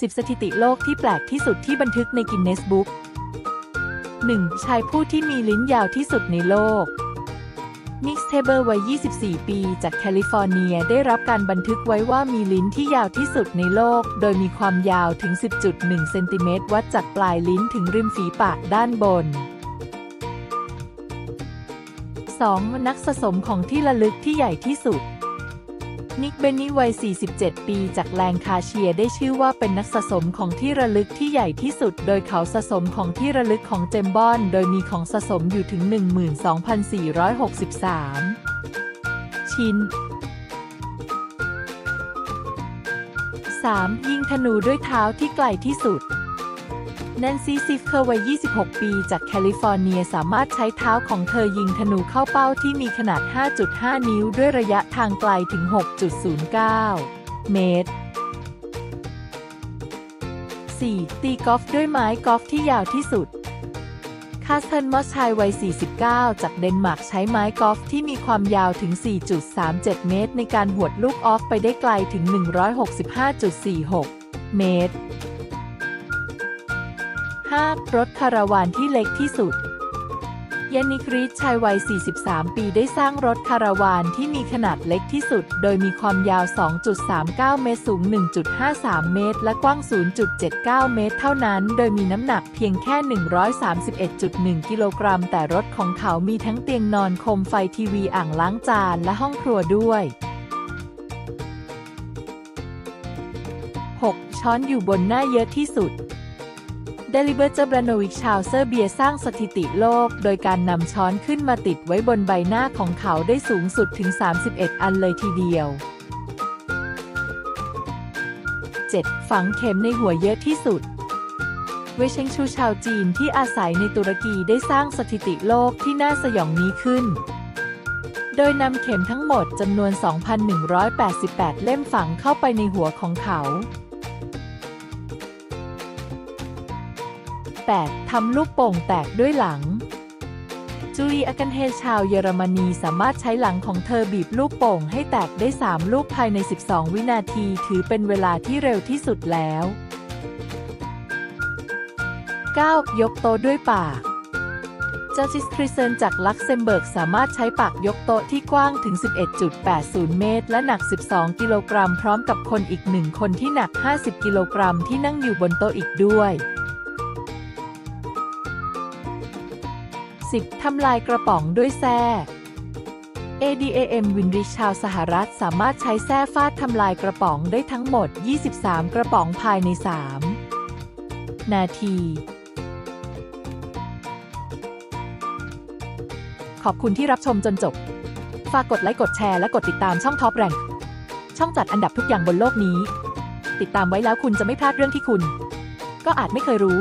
10 สถิติโลกที่แปลกที่สุดที่บันทึกในกินเนสบุ๊ก 1. ชายผู้ที่มีลิ้นยาวที่สุดในโลก นิกสเทเบอร์วัย 24 ปี จากแคลิฟอร์เนียได้รับการบันทึกไว้ว่ามีลิ้นที่ยาวที่สุดในโลก โดยมีความยาวถึง 10.1 เซนติเมตรวัดจากปลายลิ้นถึงริมฝีปากด้านบน 2. นักสะสมของที่ระลึกที่ใหญ่ที่สุด นิกเบนนี่วัย 47 ปีจากแลงคาเชียได้ชื่อว่าเป็นนักสะสมของที่ระลึกที่ใหญ่ที่สุด โดยเขาสะสมของที่ระลึกของเจมบอน โดยมีของสะสมอยู่ถึง 12,463 ชิ้น 3. ยิงธนูด้วยเท้าที่ไกลที่สุด แนนซีซิฟเคอร์วัย 26 ปี จากแคลิฟอร์เนียสามารถใช้เท้าของเธอยิงธนูเข้าเป้าที่มีขนาด 5.5 นิ้วด้วยระยะทางไกลถึง 6.09 เมตร 4. ตีกอล์ฟด้วยไม้กอล์ฟที่ยาวที่สุด คาสเทนมอสชัยวัย 49 จากเดนมาร์กใช้ไม้กอล์ฟที่มีความยาวถึง 4.37 เมตร ในการหวดลูกออฟไปได้ไกลถึง 165.46 เมตร 5. รถคาราวานที่เล็กที่สุดยานิกรีดชายวัย 43 ปีได้สร้างรถคาราวานที่มีขนาดเล็กที่สุด โดยมีความยาว 2.39 เมตร สูง 1.53 เมตร และกว้าง 0.79 เมตร เท่านั้น โดยมีน้ำหนักเพียงแค่ 131.1 กิโลกรัม แต่รถของเขามีทั้งเตียงนอนโคมไฟทีวีอ่างล้างจานและห้องครัวด้วย 6. ช้อนอยู่บนหน้าเยอะที่สุด เดลิเบอร์เจอร์บรานวิกชาวเซอร์เบียสร้างสถิติโลก โดยการนำช้อนขึ้นมาติดไว้บนใบหน้าของเขาได้สูงสุดถึง 31 อันเลยทีเดียว 7. ฝังเข็มในหัวเยอะที่สุด เวเชงชูชาวจีนที่อาศัยในตุรกีได้สร้างสถิติโลกที่น่าสยองนี้ขึ้น โดยนำเข็มทั้งหมดจำนวน 2,188 เล่มฝังเข้าไปในหัวของเขา 8. ทำลูกโป่งแตกด้วยหลัง จูลีอากันเฮชาวเยอรมนีสามารถใช้หลังของเธอบีบลูกโป่งให้แตกได้ 3 ลูกภายใน 12 วินาที ถือเป็นเวลาที่เร็วที่สุดแล้ว 9. ยกโตด้วยปากเจ้าซิสคริเซนจากลักเซมเบิร์กสามารถใช้ปากยกโต๊ะที่กว้างถึง 11.80 เมตร และหนัก 12 กิโลกรัมพร้อมกับคนอีกหนึ่งคนที่หนัก 50 กิโลกรัมที่นั่งอยู่บนโต๊ะอีกด้วย 10. ทำลายกระป๋องด้วยแส้ ADAM วินริชชาวสหรัฐสามารถใช้แส้ฟาดทำลายกระป๋องได้ทั้งหมด 23 กระป๋องภายใน 3 นาที ขอบคุณที่รับชมจนจบ ฝากกดไลค์กดแชร์และกดติดตามช่องท็อปแรงช่องจัดอันดับทุกอย่างบนโลกนี้ ติดตามไว้แล้วคุณจะไม่พลาดเรื่องที่คุณ ก็อาจไม่เคยรู้